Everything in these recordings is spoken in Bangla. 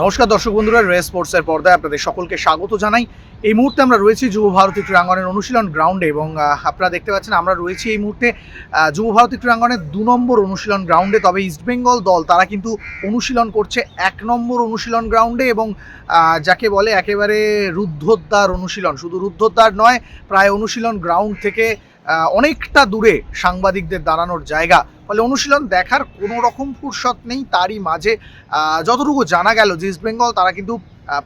নমস্কার দর্শক বন্ধুরা রে স্পোর্টসের পর্দায় আপনাদের সকলকে স্বাগত জানাই। এই মুহূর্তে আমরা রয়েছি যুব ভারতী ক্রীড়াঙ্গনের অনুশীলন গ্রাউন্ডে এবং আপনারা দেখতে পাচ্ছেন আমরা রয়েছি এই মুহূর্তে আহ, যুব ভারতী ক্রীড়াঙ্গনের দু নম্বর অনুশীলন গ্রাউন্ডে তবে ইস্টবেঙ্গল দল তারা কিন্তু অনুশীলন করছে এক নম্বর অনুশীলন গ্রাউন্ডে এবং যাকে বলে একেবারে রুদ্ধদ্বার অনুশীলন। শুধু রুদ্ধদ্বার নয় প্রায় অনুশীলন গ্রাউন্ড থেকে অনেকটা দূরে সাংবাদিকদের দাঁড়ানোর জায়গা। ফলে অনুশীলন দেখার কোনো রকম ফুরসত নেই, তারই মাঝে যতটুকু জানা গেল যে ইস্টবেঙ্গল তারা কিন্তু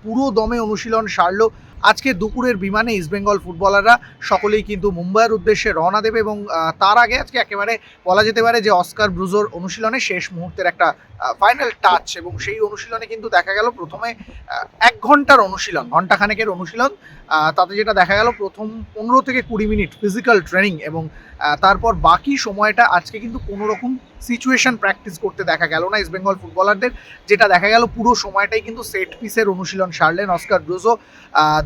পুরো দমে অনুশীলন সারলো। আজকে দুপুরের বিমানে ইস্টবেঙ্গল ফুটবলাররা সকলেই কিন্তু মুম্বাইয়ের উদ্দেশ্যে রওনা দেবে এবং তার আগে আজকে একেবারে বলা যেতে পারে যে অস্কার ব্রুজোর অনুশীলনে শেষ মুহূর্তের একটা ফাইনাল টাচ এবং সেই অনুশীলনে কিন্তু দেখা গেল প্রথমে এক ঘণ্টার অনুশীলন, ঘন্টাখানেকের অনুশীলন তাতে যেটা দেখা গেল প্রথম পনেরো থেকে কুড়ি মিনিট ফিজিক্যাল ট্রেনিং এবং তারপর বাকি সময়টা আজকে কিন্তু কোনো রকম সিচুয়েশন প্র্যাকটিস করতে দেখা গেল না ইস্ট বেঙ্গল ফুটবলারদের যেটা দেখা গেল পুরো সময়টাই কিন্তু সেট পিসের অনুশীলন সারলেন অস্কার ব্রুজো।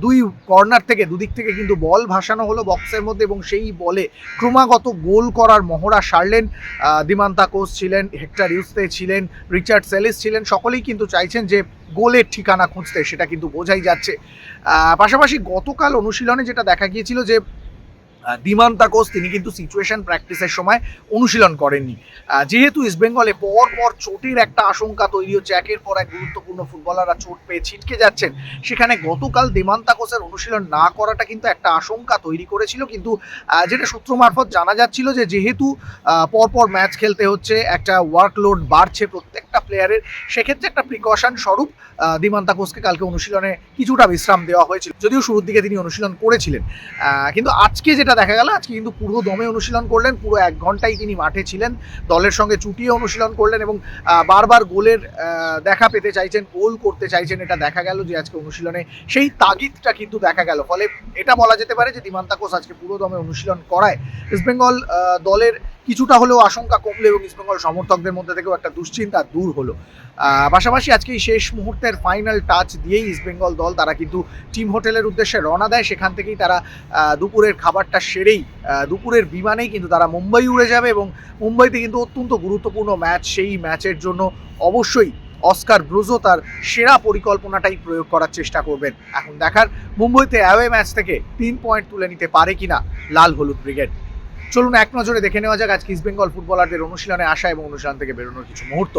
দুই কর্নার থেকে, দুদিক থেকে কিন্তু বল ভাসানো হলো বক্সের মধ্যে এবং সেই বলে ক্রমাগত গোল করার মহড়া সারলেন দিমান্তা কোচ ছিলেন, হেক্টার ইউস্তে ছিলেন, রিচার্ড সেলিস ছিলেন, সকলেই কিন্তু চাইছেন যে গোলের ঠিকানা খুঁজতে, সেটা কিন্তু বোঝাই যাচ্ছে। পাশাপাশি গতকাল অনুশীলনে যেটা দেখা গিয়েছিল যে আহ, দিমান্তা কোচ তিনি কিন্তু সিচুয়েশন প্র্যাকটিসের সময় অনুশীলন করেননি। যেহেতু ইস্টবেঙ্গলে পর পর চোটের একটা আশঙ্কা তৈরি হচ্ছে একের পর এক গুরুত্বপূর্ণ ফুটবলাররা চোট পেয়ে ছিটকে যাচ্ছেন। সেখানে গতকাল দিমান্তা কোচের অনুশীলন না করাটা কিন্তু একটা আশঙ্কা তৈরি করেছিল। কিন্তু যেটা সূত্র মারফত জানা যাচ্ছিল যে যেহেতু পরপর ম্যাচ খেলতে হচ্ছে একটা ওয়ার্কলোড বাড়ছে প্রত্যেকটা প্লেয়ারের সেক্ষেত্রে একটা প্রিকশন স্বরূপ আহ, দিমান্তা কোচকে কালকে অনুশীলনে কিছুটা বিশ্রাম দেওয়া হয়েছিল। যদিও শুরুর দিকে তিনি অনুশীলন করেছিলেন। কিন্তু আজকে যেটা দেখা গেল আজকে কিন্তু পুরো দমে অনুশীলন করলেন পুরো এক ঘন্টাই তিনি মাঠে ছিলেন। দলের সঙ্গে চুটিয়ে অনুশীলন করলেন এবং বারবার গোলের দেখা পেতে চাইছেন গোল করতে চাইছেন এটা দেখা গেল যে আজকে অনুশীলনে সেই তাগিদটা কিন্তু দেখা গেল। ফলে এটা বলা যেতে পারে যে দিমান্তা কোচ আজকে পুরো দমে অনুশীলন করায়। ইস্টবেঙ্গল দলের কিছুটা হলেও আশঙ্কা কমলো এবং ইস্টবেঙ্গল সমর্থকদের মধ্যে থেকেও একটা দুশ্চিন্তা দূর হলো। পাশাপাশি আজকে শেষ মুহূর্তের ফাইনাল টাচ দিয়েই ইস্টবেঙ্গল দল, তারা কিন্তু টিম হোটেলের উদ্দেশ্যে রওনা দেয়। সেখান থেকেই তারা দুপুরের খাবারটা সেরেই দুপুরের বিমানেই কিন্তু তারা মুম্বাই উড়ে যাবে এবং মুম্বাইতে কিন্তু অত্যন্ত গুরুত্বপূর্ণ ম্যাচ সেই ম্যাচের জন্য অবশ্যই অস্কার ব্রুজো তার সেরা পরিকল্পনাটাই প্রয়োগ করার চেষ্টা করবেন। এখন দেখার মুম্বাইতে অ্যাওয়ে ম্যাচ থেকে তিন পয়েন্ট তুলে নিতে পারে কিনা, লাল হলুদ ব্রিগেড চলুন এক নজরে দেখে নেওয়া যাক আজকে ইস্ট বেঙ্গল ফুটবলারদের অনুশীলনে আসা এবং অনুশীলন থেকে বেরোনোর কিছু মুহূর্ত।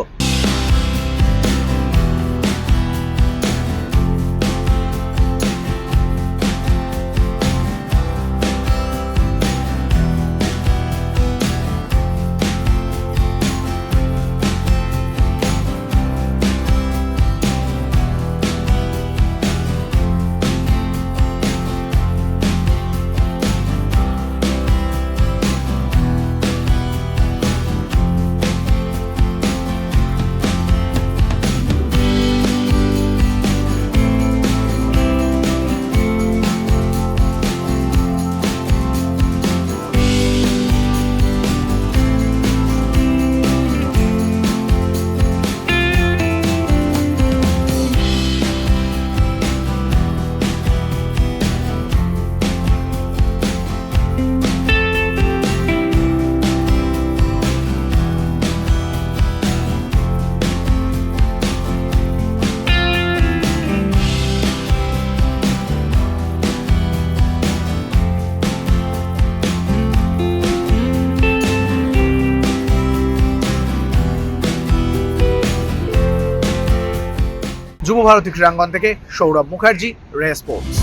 যুব ভারতী ক্রীড়াঙ্গন থেকে সৌরভ মুখার্জি রে স্পোর্টস